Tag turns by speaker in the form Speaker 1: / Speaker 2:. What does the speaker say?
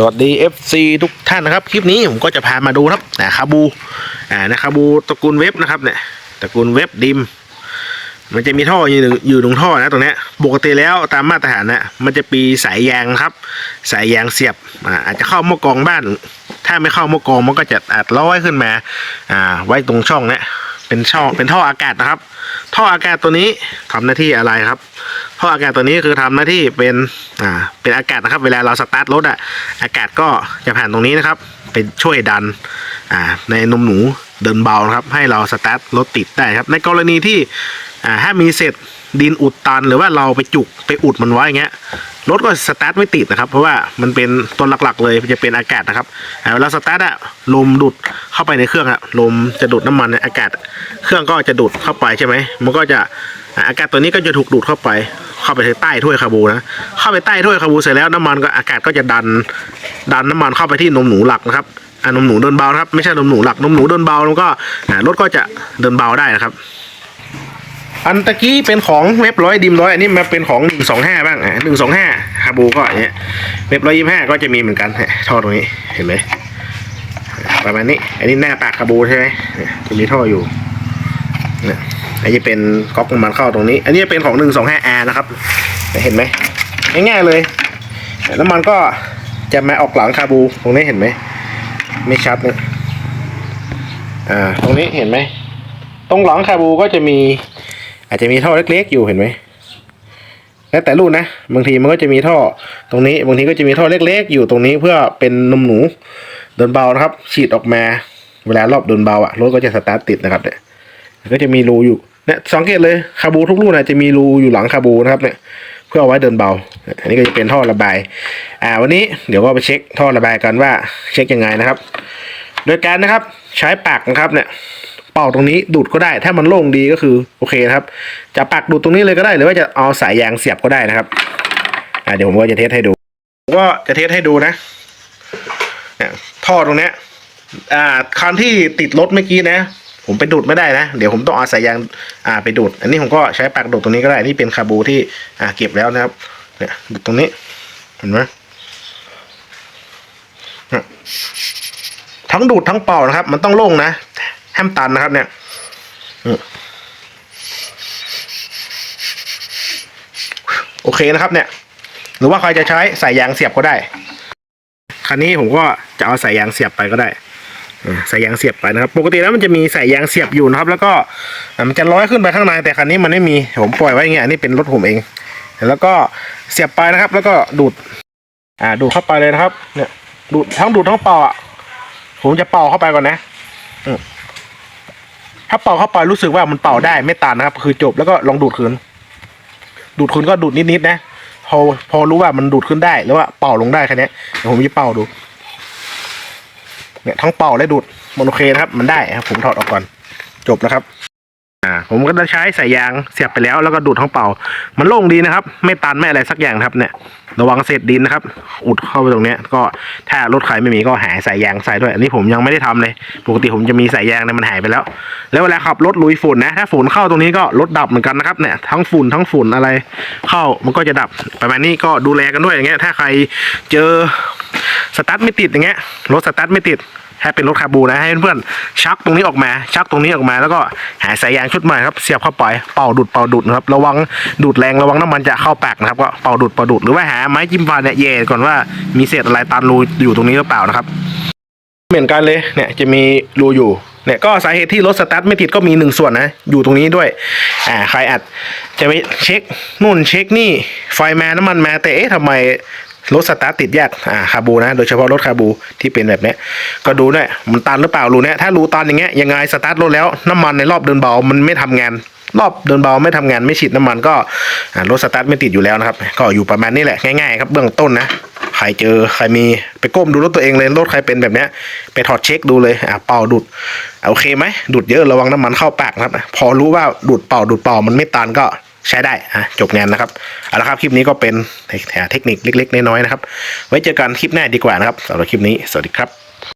Speaker 1: สวัสดี FC ทุกท่านนะครับ คลิปนี้ผมก็จะพามาดูครับนะคาบูอ่านะคาบูตระกูลเว็บนะครับเนี่ยตระกูลเว็บดิม มันจะมีท่ออยู่อยู่ตรงท่อนะตรงนี้ปกติแล้วตามมาตรฐานนะมันจะปีสายยางครับ สายยางเสียบอ่าอาจจะเข้าหม้อกองบ้าน ถ้าไม่เข้าหม้อกองมันก็จะอาจร้อยขึ้นมาอ่าไว้ตรงช่องเนี้ยเป็นช่องเป็นท่ออากาศนะครับ ท่ออากาศตัวนี้ทำหน้าที่อะไรครับ ท่ออากาศตัวนี้คือทำหน้าที่เป็นอ่าเป็นอากาศนะครับ เวลาเราสตาร์ทรถอะอากาศก็จะผ่านตรงนี้นะครับไปช่วยดันอ่าในนมหนูเดินเบานะครับ ให้เราสตาร์ทรถติดได้ครับ ในกรณีที่อ่าถ้ามีเศษดินอุดตันหรือว่าเราไปจุกไปอุดมันไว้อย่างเงี้ยรถก็สตาร์ทไม่ติดนะครับ เพราะว่ามันเป็นตัวหลักๆ เลยจะเป็นอากาศนะครับเวลาสตาร์ทอะลมดูดเข้าไปในเครื่องอะลมจะดูดน้ำมันในอากาศ เครื่องก็จะดูดเข้าไปใช่ไหมมันก็จะอ่าอากาศตัวนี้ก็จะถูกดูดเข้าไป เข้าไปใต้ถ้วยคาบูนะเข้าไปใต้ถ้วยคาบูเสร็จแล้วน้ำมันก็อากาศก็จะดัน ดันน้ำมันเข้าไปที่นมหนูหลักนะครับอ่านมหนูเดินเบาครับไม่ใช่นมหนูหลักนมหนูเดินเบาแล้วก็รถก็จะเดินเบาได้นะครับ อันตะกี้เป็นของเว็บร้อยดิมร้อยอันนี้มาเป็นของหนึ่งสองห้าบ้างอะหนึ่งสองห้าคาบูก็อย่างเงี้ยเว็บร้อยยี่ห้าก็จะมีเหมือนกันฮะท่อตรงนี้เห็นไหมประมาณนี้ อันนี้หน้าปากคาบูใช่ไหมเนี่ยจะมีท่ออยู่เนี่ย อันนี้เป็นก๊อกน้ำมันเข้าตรงนี้ อันนี้เป็นของหนึ่งสองห้าอานะครับ เห็นไหมง่ายๆเลยน้ำมันก็จะมาออกหลังคาบูตรงนี้เห็นไหมไม่ชัดนะอ่าตรงนี้เห็นไหมตรงหลังคาบูก็จะมี อาจจะมีท่อเล็กๆ อยู่เห็นไหมแล้วแต่รุ่นนะบางทีมันก็จะมีท่อตรงนี้บางทีก็จะมีท่อเล็ก ๆ อยู่ตรงนี้เพื่อเป็นนมหนูเดินเบานะครับ ฉีดออกมาเวลารอบเดินเบาอะรถก็จะสตาร์ทติดนะครับเนี่ย ก็จะมีรูอยู่เนี่ยสังเกตเลยคาบูทุกรุ่นอาจะมีรูอยู่หลังคาบูนะครับเนี่ยเพื่อเอาไว้เดินเบา อันนี้ก็จะเป็นท่อระบาย อ่าวันนี้เดี๋ยวก็ไปเช็คท่อระบายกันว่าเช็คยังไงนะครับ โดยการนะครับใช้ปากนะครับเนี่ยเป่าตรงนี้ดูดก็ได้ ถ้ามันโล่งดีก็คือโอเคนะครับ จะปักดูดตรงนี้เลยก็ได้ หรือว่าจะเอาสายยางเสียบก็ได้นะครับ อ่าเดี๋ยวผมก็จะเทสให้ดูก็จะเทสให้ดูนะเนี่ยท่อตรงเนี้ยอ่าคันที่ติดรถเมื่อกี้นะ ผมไปดูดไม่ได้นะ เดี๋ยวผมต้องเอาสายยางอ่าไปดูด อันนี้ผมก็ใช้ปากดูดตรงนี้ก็ได้ นี่เป็นคาบูที่อ่าเก็บแล้วนะครับ เนี่ยดูดตรงนี้ เห็นไหมทั้งดูดทั้งเป่านะครับ มันต้องโล่งนะห้ามตันนะครับ เนี่ยโอเคนะครับ เนี่ย หรือว่าใครจะใช้สายยางเสียบก็ได้ คันนี้ผมก็จะเอาสายยางเสียบไปก็ได้ สายยางเสียบไปนะครับ ปกติแล้วมันจะมีสายยางเสียบอยู่นะครับ แล้วก็มันจะร้อยขึ้นไปข้างในแต่คันนี้มันไม่มีผมปล่อยไว้อย่างเงี้ยอันนี้เป็นรถผมเอง แล้วก็เสียบไปนะครับ แล้วก็ดูด อ่าดูดเข้าไปเลยนะครับ เนี่ยดูดทั้งดูดทั้งเป่าอะผมจะเป่าเข้าไปก่อนนะถ้าเป่าเข้าไปรู้สึกว่ามันเป่าได้ไม่ตันนะครับ คือจบแล้วก็ลองดูดคืน ดูดคืนก็ดูดนิดๆนะพอพอรู้ว่ามันดูดขึ้นได้หรือว่าเป่าลงได้แค่นี้เดี๋ยวผมจะเป่าดู เนี่ยทั้งเป่าและดูดมันโอเคนะครับ มันได้ครับ ผมถอดออกก่อน จบนะครับ อ่า ผมก็จะใช้สายยางเสียบไปแล้วแล้วก็ดูดทั้งเป่า มันโล่งดีนะครับ ไม่ตันไม่อะไรสักอย่างครับ เนี่ย ระวังเศษดินนะครับ อุดเข้าไปตรงเนี้ย ก็ถ้ารถใครไม่มีก็หาสายยางใส่ด้วย อันนี้ผมยังไม่ได้ทำเลย ปกติผมจะมีสายยางเนี่ยมันหายไปแล้ว แล้วเวลาขับรถลุยฝุ่นนะ ถ้าฝุ่นเข้าตรงนี้ก็รถดับเหมือนกันนะครับ เนี่ย ทั้งฝุ่นทั้งฝุ่นอะไร เข้ามันก็จะดับ ประมาณนี้ก็ดูแลกันด้วยอย่างเงี้ย ถ้าใครเจอ สตาร์ทไม่ติดอย่างเงี้ยรถสตาร์ทไม่ติดถ้เป็นรถคาบูนะให้เพื่อนๆชักตรงนี้ออกมาชักตรงนี้ออกมา แล้วก็หาสายยางชุดใหม่ครับเสียบเข้าไปเป่าดูดเป่าดูดนะครับระวังดูดแรงระวังน้ำมันจะเข้าปากนะครับก็เป่าดูดเป่าดูดหรือว่าหาไม้จิ้มฟันเนี่ยแย่ก่อนว่ามีเศษอะไรตันรูอยู่ตรงนี้หรือเปล่านะครับ เหมือนกันเลยเนี่ยจะมีรูอยู่เนี่ยก็สาเหตุที่รถสตาร์ทไม่ติดก็มีหนึ่งส่วนนะอยู่ตรงนี้ด้วยอ่าใครอาจจะไปเช็คนู่นเช็คนี่ไฟมาน้ำมันมาแต่เอ๊ะทำไม รถสตาร์ทติดยากอ่าคาบูนะ โดยเฉพาะรถคาบูที่เป็นแบบนี้ก็ดูเนี่ยมันตันหรือเปล่ารูเนี่ยถ้ารูตันอย่างเงี้ยยังไงสตาร์ทรถแล้วน้ำมันในรอบเดินเบามันไม่ทำงานรอบเดินเบาไม่ทำงานไม่ฉีดน้ำมันก็อ่ารถสตาร์ทไม่ติดอยู่แล้วนะครับ ก็อยู่ประมาณนี้แหละง่ายๆครับเบื้องต้นนะใครเจอใครมีไปก้มดูรถตัวเองเลยรถใครเป็นแบบเนี้ยไปถอดเช็คดูเลยอะเป่าดูดอะโอเคไหมดูดเยอะระวังน้ำมันเข้าปากนะครับ พอรู้ว่าดูดเป่าดูดเป่ามันไม่ตันก็ ใช้ได้อะจบงานนะครับเอาละครับคลิปนี้ก็เป็นเทคนิคเล็กๆน้อยๆนะครับ ไว้เจอกันคลิปหน้าดีกว่านะครับสำหรับคลิปนี้สวัสดีครับ